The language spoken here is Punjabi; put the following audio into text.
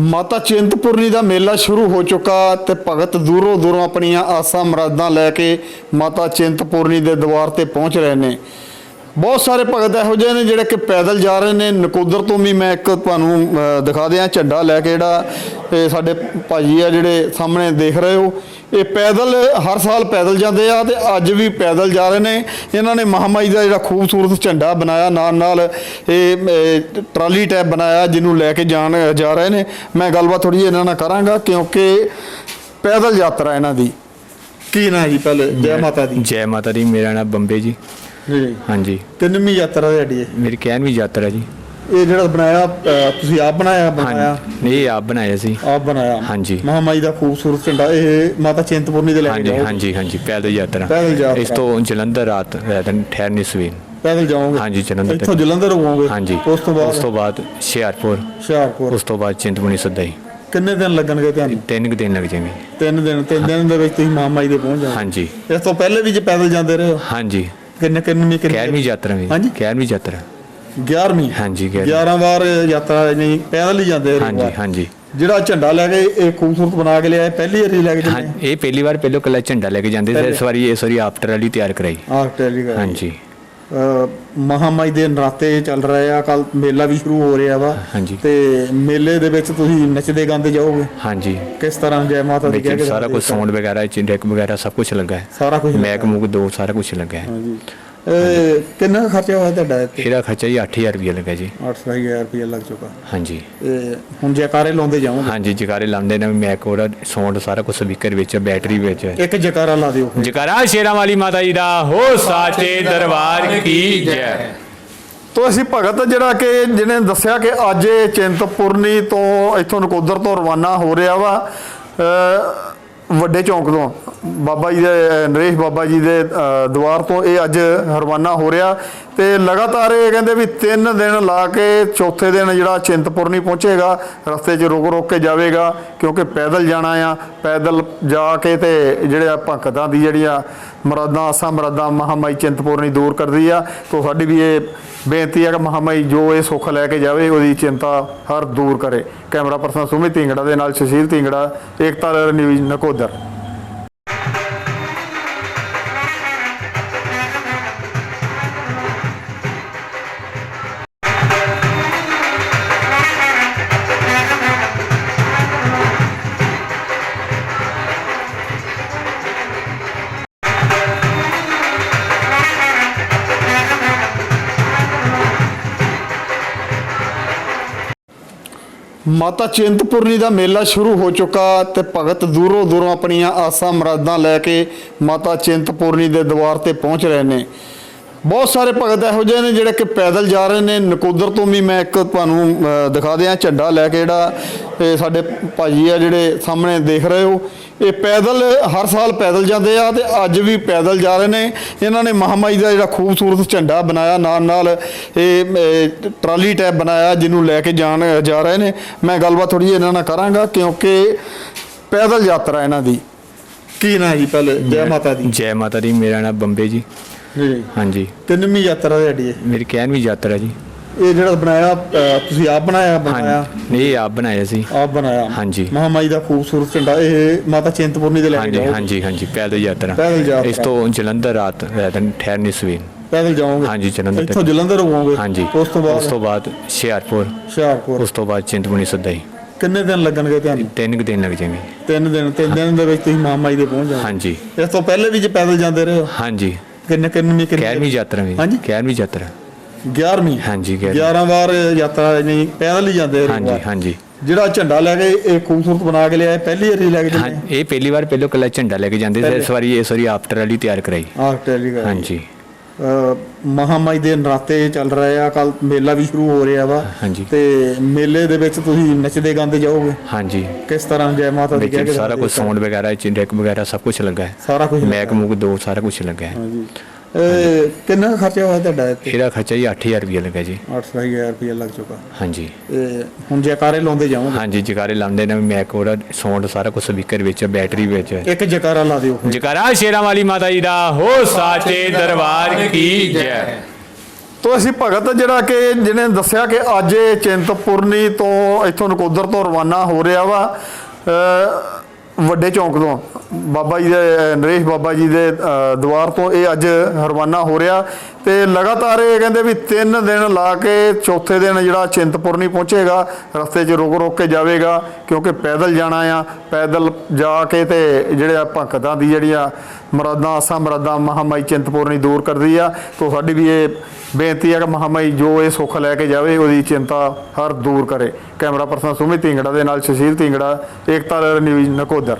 ਮਾਤਾ ਚਿੰਤਪੁਰਨੀ ਦਾ ਮੇਲਾ ਸ਼ੁਰੂ ਹੋ ਚੁੱਕਾ ਤੇ ਭਗਤ ਦੂਰੋਂ ਦੂਰੋਂ ਆਪਣੀਆਂ ਆਸਾਂ, ਮਰਾਦਾਂ ਲੈ ਕੇ ਮਾਤਾ ਚਿੰਤਪੁਰਨੀ ਦੇ ਦਰਬਾਰ ਤੇ ਪਹੁੰਚ ਰਹੇ ਨੇ। ਬਹੁਤ ਸਾਰੇ ਭਗਤ ਇਹੋ ਜਿਹੇ ਨੇ ਜਿਹੜੇ ਕਿ ਪੈਦਲ ਜਾ ਰਹੇ ਨੇ। ਨਕੋਦਰ ਤੋਂ ਵੀ ਮੈਂ ਇੱਕ ਤੁਹਾਨੂੰ ਦਿਖਾ ਦਿਆਂ ਝੰਡਾ ਲੈ ਕੇ ਜਿਹੜਾ ਇਹ ਸਾਡੇ ਭਾਜੀ ਆ ਜਿਹੜੇ ਸਾਹਮਣੇ ਦੇਖ ਰਹੇ ਹੋ। ਇਹ ਪੈਦਲ, ਹਰ ਸਾਲ ਪੈਦਲ ਜਾਂਦੇ ਆ ਤੇ ਅੱਜ ਵੀ ਪੈਦਲ ਜਾ ਰਹੇ ਨੇ। ਇਹਨਾਂ ਨੇ ਮਹਾਮਾਈ ਦਾ ਜਿਹੜਾ ਖੂਬਸੂਰਤ ਝੰਡਾ ਬਣਾਇਆ, ਨਾਲ ਨਾਲ ਇਹ ਟਰਾਲੀ ਟੈਪ ਬਣਾਇਆ ਜਿਹਨੂੰ ਲੈ ਕੇ ਜਾਣ, ਜਾ ਰਹੇ ਨੇ। ਮੈਂ ਗੱਲਬਾਤ ਥੋੜੀ ਇਹਨਾਂ ਨਾਲ ਕਰਾਂਗਾ ਕਿਉਂਕਿ ਪੈਦਲ ਯਾਤਰਾ ਇਹਨਾਂ ਦੀ। ਕੀ ਨਾਂ ਜੀ ਪਹਿਲੇ? ਜੈ ਮਾਤਾ ਦੀ। ਜੈ ਮਾਤਾ ਦੀ, ਮੇਰਾ ਨਾਮ ਬੰਬੇ ਜੀ। ਜੀ। ਹਾਂਜੀ। ਕਿੰਨਵੀਂ ਯਾਤਰਾ ਤੁਹਾਡੀ ਹੈ ਮੇਰੀ ਕਹਿਣਵੀਂ ਯਾਤਰਾ ਜੀ। ਇਹ ਜਿਹੜਾ ਬਣਾਇਆ ਤੁਸੀਂ ਆਪ ਬਣਾਇਆ ਬਣਾਇਆ? ਹਾਂਜੀ ਇਹ ਆਪ ਬਣਾਇਆ ਸੀ। ਆਪ ਬਣਾਇਆ? ਹਾਂਜੀ। ਮਹਾਮਾਈ ਦਾ ਖੂਬਸੂਰਤ ਝੰਡਾ ਇਹ ਮਾਤਾ ਚਿੰਤਪੁਰਨੀ ਦੇ ਲੈ ਕੇ ਹਾਂਜੀ ਹਾਂਜੀ ਹਾਂਜੀ ਪੈਦਲ ਯਾਤਰਾ। ਪੈਦਲ ਯਾਤਰਾ। ਇਸ ਤੋਂ ਜਲੰਧਰ ਰਾਤ ਰਾਤਨ ਠਹਿਰਨੀ ਸਵੇਰ। ਪੈਦਲ ਜਾਓਗੇ? ਹਾਂਜੀ, ਜਲੰਧਰ ਤੱਕ। ਇੱਥੋਂ ਜਲੰਧਰ ਹੋਵੋਗੇ? ਹਾਂਜੀ। ਉਸ ਤੋਂ ਬਾਅਦ? ਉਸ ਤੋਂ ਬਾਅਦ ਹੁਸ਼ਿਆਰਪੁਰ। ਹੁਸ਼ਿਆਰਪੁਰ। ਉਸ ਤੋਂ ਬਾਅਦ ਚਿੰਤਪੁਰਨੀ ਸਦਾਈ। ਕਿੰਨੇ ਦਿਨ ਲੱਗਣਗੇ ਤੁਹਾਨੂੰ? ਤਿੰਨ ਕੁ ਦਿਨ ਲੱਗ ਜਾਣਗੇ। ਤਿੰਨ ਦਿਨ ਤਿੰਨ ਦਿਨ ਦੇ ਵਿੱਚ ਤੁਸੀਂ ਮਹਾਮਾਈ ਦੇ ਪਹੁੰਚ ਜਾਓਗੇ। ਹਾਂਜੀ। ਇਸ ਤੋਂ ਪਹਿਲੇ ਵੀ ਜੇ ਪੈਦਲ ਜਾਂਦੇ ਰਹੇ ਹੋ? ਹਾਂਜੀ। ਕਿੰਨੇ ਕਿੰਨੀ ਕਿੰਨੀ ਕਹਿਣਵੀਂ ਯਾਤਰਾ ਵੀ। ਹਾਂਜੀ। ਕਹਿਣਵੀਂ ਯਾਤਰਾ। 11ਵੀਂ ਹਾਂਜੀ ਗਿਆਰਵੀਂ। 11 ਵਾਰ ਯਾਤਰਾ ਨਹੀਂ ਪੈਦਲ ਹੀ ਜਾਂਦੇ ਹਾਂਜੀ ਹਾਂਜੀ। ਜਿਹੜਾ ਝੰਡਾ ਲੈ ਕੇ ਇਹ ਖੂਬਸੂਰਤ ਬਣਾ ਕੇ ਲਿਆਏ ਪਹਿਲੀ ਵਾਰੀ ਲੈ ਕੇ ਹਾਂ ਚੱਲੇ ਇਹ ਪਹਿਲੀ ਵਾਰ ਪਹਿਲੋਂ ਕੱਲਾ ਝੰਡਾ ਲੈ ਕੇ ਜਾਂਦੇ ਸੀ। ਇਸ ਵਾਰੀ ਇਸ ਵਾਰੀ ਆਫਟਰ ਵਾਲੀ ਤਿਆਰ ਕਰਾਈ। ਆਹ ਟੈਲੀਗ੍ਰਾਮ ਹਾਂਜੀ। ਮਹਾਮਾਈ ਦੇ ਨਰਾਤੇ ਚੱਲ ਰਹੇ ਆ ਕੱਲ ਮੇਲਾ ਵੀ ਸ਼ੁਰੂ ਹੋ ਰਿਹਾ ਵਾ। ਤੇ ਮੇਲੇ ਦੇ ਵਿੱਚ ਤੁਸੀਂ ਨੱਚਦੇ ਗਾਉਂਦੇ ਜਾਓਗੇ? ਹਾਂਜੀ। ਕਿਸ ਤਰ੍ਹਾਂ ਜੈ ਮਾਤਾ ਦੀ ਕਹਿ ਕੇ ਸਾਰਾ ਕੁਝ ਸਾਊਂਡ ਵਗੈਰਾ ਚਿੰਡਕ ਵਗੈਰਾ ਸਭ ਕੁਝ ਲੱਗਾ ਹੈ। ਸਾਰਾ ਕੁਝ ਮੈਕ ਮੁਕ ਦੋ ਸਾਰਾ ਕੁਝ ਲੱਗਾ ਹੈ। ਹਾਂਜੀ। ਕਿੰਨਾ ਕੁ ਖਰਚਾ ਹੋਇਆ ਤੁਹਾਡਾ ਇੱਥੇ? ਇਹਦਾ ਖਰਚਾ ਜੀ 8000 ਰੁਪਏ ਲੱਗਾ ਜੀ। 8000 ਰੁਪਏ ਲੱਗ ਚੁੱਕਾ। ਹਾਂਜੀ। ਇਹ ਹੁਣ ਜੈਕਾਰੇ ਲਾਉਂਦੇ ਜਾਓਗੇ? ਹਾਂਜੀ ਜਕਾਰੇ ਲਾਉਂਦੇ ਨੇ ਮੈਕ ਉਹਦਾ ਸਾਊਂਡ ਸਾਰਾ ਕੁਝ ਸਪੀਕਰ ਵਿੱਚ ਬੈਟਰੀ ਵਿੱਚ। ਇੱਕ ਜੈਕਾਰਾ ਲਾ ਦਿਓ ਜਕਾਰਾ ਸ਼ੇਰਾਂ ਵਾਲੀ ਮਾਤਾ ਜੀ ਦਾ ਹੋ ਸਾਚੇ ਦਰਬਾਰ ਕੀ ਜੈ। ਤੋ ਅਸੀਂ ਭਗਤ ਜਿਹੜਾ ਕਿ ਜਿਹਨੇ ਦੱਸਿਆ ਕਿ ਅੱਜ ਇਹ ਚਿੰਤਪੁਰਨੀ ਤੋਂ ਇੱਥੋਂ ਨਕੋਦਰ ਤੋਂ ਰਵਾਨਾ ਹੋ ਰਿਹਾ ਵਾ ਅ, ਵੱਡੇ ਚੌਂਕ ਤੋਂ। ਬਾਬਾ ਜੀ ਦੇ ਨਰੇਸ਼ ਬਾਬਾ ਜੀ ਦੇ ਅ, ਦਵਾਰ ਤੋਂ ਇਹ ਅੱਜ ਰਵਾਨਾ ਹੋ ਰਿਹਾ। ਤੇ ਲਗਾਤਾਰ ਇਹ ਕਹਿੰਦੇ ਵੀ 3 ਦਿਨ ਲਾ ਕੇ ਚੌਥੇ ਦਿਨ ਜਿਹੜਾ ਚਿੰਤਪੁਰਨੀ ਪਹੁੰਚੇਗਾ ਰਸਤੇ 'ਚ ਰੁਕ ਰੁਕ ਕੇ ਜਾਵੇਗਾ ਕਿਉਂਕਿ ਪੈਦਲ ਜਾਣਾ ਆ। ਪੈਦਲ ਜਾ ਕੇ ਤੇ ਜਿਹੜੇ ਆ ਭਗਤਾਂ ਦੀ ਜਿਹੜੀਆਂ ਮੁਰਾਦਾਂ ਆਸਾਂ ਮੁਰਾਦਾਂ ਮਹਾਮਾਈ ਚਿੰਤਪੂਰਨੀ ਦੂਰ ਕਰਦੀ ਆ। ਤੋਂ ਸਾਡੀ ਵੀ ਇਹ ਬੇਨਤੀ ਆ ਕਿ ਮਹਾਮਾਈ ਜੋ ਇਹ ਸੁੱਖ ਲੈ ਕੇ ਜਾਵੇ, ਉਹਦੀ ਚਿੰਤਾ ਹਰ ਦੂਰ ਕਰੇ। ਕੈਮਰਾ ਪਰਸਨ ਸੁਮਿਤ ਢਿੰਗੜਾ ਦੇ ਨਾਲ ਸੁਸ਼ੀਲ ਢਿੰਗੜਾ, ਏਕਤਾ ਨਿਊਜ਼ ਨਕੋਦਰ। ਮਾਤਾ ਚਿੰਤਪੁਰਨੀ ਦਾ ਮੇਲਾ ਸ਼ੁਰੂ ਹੋ ਚੁੱਕਾ ਤੇ ਭਗਤ ਦੂਰੋਂ ਦੂਰੋਂ ਆਪਣੀਆਂ ਆਸਾਂ ਮਰਾਦਾਂ ਲੈ ਕੇ ਮਾਤਾ ਚਿੰਤਪੁਰਨੀ ਦੇ ਦਰਬਾਰ ਤੇ ਪਹੁੰਚ ਰਹੇ ਨੇ। ਬਹੁਤ ਸਾਰੇ ਭਗਤ ਇਹੋ ਜਿਹੇ ਨੇ ਜਿਹੜੇ ਕਿ ਪੈਦਲ ਜਾ ਰਹੇ ਨੇ। ਨਕੋਦਰ ਤੋਂ ਵੀ ਮੈਂ ਇੱਕ ਤੁਹਾਨੂੰ ਦਿਖਾ ਦਿਆਂ, ਝੰਡਾ ਲੈ ਕੇ ਜਿਹੜਾ ਇਹ ਸਾਡੇ ਭਾਜੀ ਆ ਜਿਹੜੇ ਸਾਹਮਣੇ ਦੇਖ ਰਹੇ ਹੋ। ਇਹ ਪੈਦਲ ਹਰ ਸਾਲ ਪੈਦਲ ਜਾਂਦੇ ਆ ਤੇ ਅੱਜ ਵੀ ਪੈਦਲ ਜਾ ਰਹੇ ਨੇ। ਇਹਨਾਂ ਨੇ ਮਹਾਮਾਈ ਦਾ ਜਿਹੜਾ ਖੂਬਸੂਰਤ ਝੰਡਾ ਬਣਾਇਆ ਨਾਲ ਨਾਲ ਇਹ ਟਰਾਲੀ ਟੈਪ ਬਣਾਇਆ ਜਿਹਨੂੰ ਲੈ ਕੇ ਜਾਣ ਜਾ ਰਹੇ ਨੇ। ਮੈਂ ਗੱਲਬਾਤ ਥੋੜੀ ਇਹਨਾਂ ਨਾਲ ਕਰਾਂਗਾ ਕਿਉਂਕਿ ਪੈਦਲ ਯਾਤਰਾ ਇਹਨਾਂ ਦੀ। ਕੀ ਨਾਂ ਜੀ ਪਹਿਲੇ? ਜੈ ਮਾਤਾ ਦੀ। ਜੈ ਮਾਤਾ ਦੀ ਮੇਰਾ ਨਾਮ ਬੰਬੇ ਜੀ। ਜੀ। ਹਾਂਜੀ। ਕਿੰਨਵੀਂ ਯਾਤਰਾ ਤੁਹਾਡੀ ਹੈ ਮੇਰੀ ਕਹਿਣਵੀਂ ਯਾਤਰਾ ਜੀ। ਇਹ ਜਿਹੜਾ ਬਣਾਇਆ ਤੁਸੀਂ ਆਪ ਬਣਾਇਆ ਬਣਾਇਆ? ਹਾਂਜੀ ਇਹ ਆਪ ਬਣਾਇਆ ਸੀ। ਆਪ ਬਣਾਇਆ। ਹਾਂਜੀ। ਮਹਾਮਾਈ ਦਾ ਖੂਬਸੂਰਤ ਝੰਡਾ ਇਹ ਮਾਤਾ ਚਿੰਤਪੁਰਨੀ ਦੇ ਲੈ ਕੇ ਹਾਂਜੀ ਜਾਓ। ਹਾਂਜੀ ਹਾਂਜੀ ਪੈਦਲ ਯਾਤਰਾ। ਪੈਦਲ ਯਾਤਰਾ। ਇਸ ਤੋਂ ਜਲੰਧਰ ਰਾਤ ਰਾਤਨ ਠਹਿਰਨੀ ਸਵੇਰ। ਪੈਦਲ ਜਾਓਗੇ? ਹਾਂਜੀ, ਜਲੰਧਰ ਤੱਕ। ਇੱਥੋਂ ਜਲੰਧਰ ਹੋਵੋਗੇ? ਹਾਂਜੀ। ਉਸ ਤੋਂ ਬਾਅਦ? ਉਸ ਤੋਂ ਬਾਅਦ ਹੁਸ਼ਿਆਰਪੁਰ। ਹੁਸ਼ਿਆਰਪੁਰ। ਉਸ ਤੋਂ ਬਾਅਦ ਚਿੰਤਪੁਰਨੀ ਸਦਾਈ ਕਿੰਨੇ ਦਿਨ ਲੱਗਣਗੇ ਤੁਹਾਨੂੰ? ਤਿੰਨ ਕੁ ਦਿਨ ਲੱਗ ਜਾਣਗੇ। ਤਿੰਨ ਦਿਨ ਤਿੰਨ ਦਿਨ ਦੇ ਵਿੱਚ ਤੁਸੀਂ ਮਹਾਮਾਈ ਦੇ ਪਹੁੰਚ ਜਾਓਗੇ। ਹਾਂਜੀ। ਇਸ ਤੋਂ ਪਹਿਲੇ ਵੀ ਜੇ ਪੈਦਲ ਜਾਂਦੇ ਰਹੇ ਹੋ? ਹਾਂਜੀ। ਕਿੰਨੇ ਕਿੰਨੀ ਕਿੰਨੀ ਕਹਿਣਵੀਂ ਯਾਤਰਾ ਵੀ। ਹਾਂਜੀ। ਕਹਿਣਵੀਂ ਯਾਤਰਾ। 11ਵੀਂ ਹਾਂਜੀ ਗਿਆਰਵੀਂ। 11 ਵਾਰ ਯਾਤਰਾ ਨਹੀਂ ਪੈਦਲ ਹੀ ਜਾਂਦੇ ਰਹੇ ਹਾਂਜੀ ਹਾਂਜੀ। ਜਿਹੜਾ ਝੰਡਾ ਲੈ ਕੇ ਇਹ ਖੂਬਸੂਰਤ ਬਣਾ ਕੇ ਲਿਆਏ ਪਹਿਲੀ ਵਾਰੀ ਲੈ ਕੇ ਹਾਂ ਇਹ ਪਹਿਲੀ ਵਾਰ ਪਹਿਲੋਂ ਕੱਲਾ ਝੰਡਾ ਲੈ ਕੇ ਜਾਂਦੇ ਸੀ ਇਸ ਵਾਰੀ ਇਸ ਵਾਰੀ ਆਫਟਰ ਵਾਲੀ ਤਿਆਰ ਕਰਾਈ। ਆਹ ਟੈਲੀਗ੍ਰਾਮ ਹਾਂਜੀ। ਮਹਾਮਾਈ ਦੇ ਨਰਾਤੇ ਚੱਲ ਰਹੇ ਆ ਕੱਲ ਮੇਲਾ ਵੀ ਸ਼ੁਰੂ ਹੋ ਰਿਹਾ ਵਾ। ਹਾਂਜੀ। ਤੇ ਮੇਲੇ ਦੇ ਵਿੱਚ ਤੁਸੀਂ ਨੱਚਦੇ ਗਾਉਂਦੇ ਜਾਓਗੇ? ਹਾਂਜੀ। ਕਿਸ ਤਰ੍ਹਾਂ ਜੈ ਮਾਤਾ ਦੀ ਕਹਿ ਵਿੱਚ ਕੇ ਸਾਰਾ ਕੁਝ ਸਾਊਂਡ ਵਗੈਰਾ ਚਿੰਡਕ ਵਗੈਰਾ ਸਭ ਕੁਝ ਲੱਗਾ ਹੈ। ਸਾਰਾ ਕੁਝ ਮੈਕ ਮੁਕ ਦੋ ਸਾਰਾ ਕੁਝ ਲੱਗਾ ਹੈ। ਹਾਂਜੀ। ਕਿੰਨਾ ਖਰਚਾ ਹੋਇਆ ਤੁਹਾਡਾ ਇੱਥੇ? ਇਹਦਾ ਖਰਚਾ ਜੀ 8000 ਰੁਪਏ ਲੱਗਾ ਜੀ। 8000 ਰੁਪਏ ਲੱਗ ਚੁੱਕਾ। ਹਾਂਜੀ। ਹੁਣ ਜੈਕਾਰੇ ਲਾਉਂਦੇ ਜਾਓਗੇ? ਹਾਂਜੀ ਜਕਾਰੇ ਲਾਉਂਦੇ ਨੇ ਮੈਕ ਉਹਦਾ ਸਾਊਂਡ ਸਾਰਾ ਕੁਝ ਸਪੀਕਰ ਵਿੱਚ ਬੈਟਰੀ ਵਿੱਚ। ਇੱਕ ਜੈਕਾਰਾ ਲਾ ਦਿਓ। ਜਕਾਰਾ ਸ਼ੇਰਾਂ ਵਾਲੀ ਮਾਤਾ ਜੀ ਦਾ ਹੋ ਸਾਚੇ ਦਰਬਾਰ ਕੀ ਜੈ। ਤੋ ਅਸੀਂ ਭਗਤ ਜਿਹੜਾ ਕਿ ਜਿਹਨੇ ਦੱਸਿਆ ਕਿ ਅੱਜ ਇਹ ਚਿੰਤਪੁਰਨੀ ਤੋਂ ਇੱਥੋਂ ਨਕੋਦਰ ਤੋਂ ਰਵਾਨਾ ਹੋ ਰਿਹਾ ਵਾ ਅ, ਵੱਡੇ ਚੌਂਕ ਤੋਂ। ਬਾਬਾ ਜੀ ਦੇ ਨਰੇਸ਼ ਬਾਬਾ ਜੀ ਦੇ ਅ, ਦਵਾਰ ਤੋਂ ਇਹ ਅੱਜ ਰਵਾਨਾ ਹੋ ਰਿਹਾ ਤੇ ਲਗਾਤਾਰ ਇਹ ਕਹਿੰਦੇ ਵੀ 3 ਦਿਨ ਲਾ ਕੇ ਚੌਥੇ ਦਿਨ ਜਿਹੜਾ ਚਿੰਤਪੁਰਨੀ ਪਹੁੰਚੇਗਾ ਰਸਤੇ 'ਚ ਰੁਕ ਰੁਕ ਕੇ ਜਾਵੇਗਾ ਕਿਉਂਕਿ ਪੈਦਲ ਜਾਣਾ ਆ ਪੈਦਲ ਜਾ ਕੇ ਤੇ ਜਿਹੜੇ ਆ ਭਗਤਾਂ ਦੀ ਜਿਹੜੀਆਂ ਮਰਾਦਾਂ ਆਸਾਂ ਮਰਾਦਾਂ ਮਹਾਮਾਈ ਚਿੰਤਪੂਰਨੀ ਦੂਰ ਕਰਦੀ ਆ। ਤੋਂ ਸਾਡੀ ਵੀ ਇਹ ਬੇਨਤੀ ਆ ਕਿ ਮਹਾਮਾਈ ਜੋ ਇਹ ਸੁੱਖ ਲੈ ਕੇ ਜਾਵੇ, ਉਹਦੀ ਚਿੰਤਾ ਹਰ ਦੂਰ ਕਰੇ। ਕੈਮਰਾ ਪਰਸਨ ਸੁਮਿਤ ਢਿੰਗੜਾ ਦੇ ਨਾਲ ਸੁਸ਼ੀਲ ਢਿੰਗੜਾ, ਏਕਤਾ ਨਿਊਜ਼ ਨਕੋਦਰ।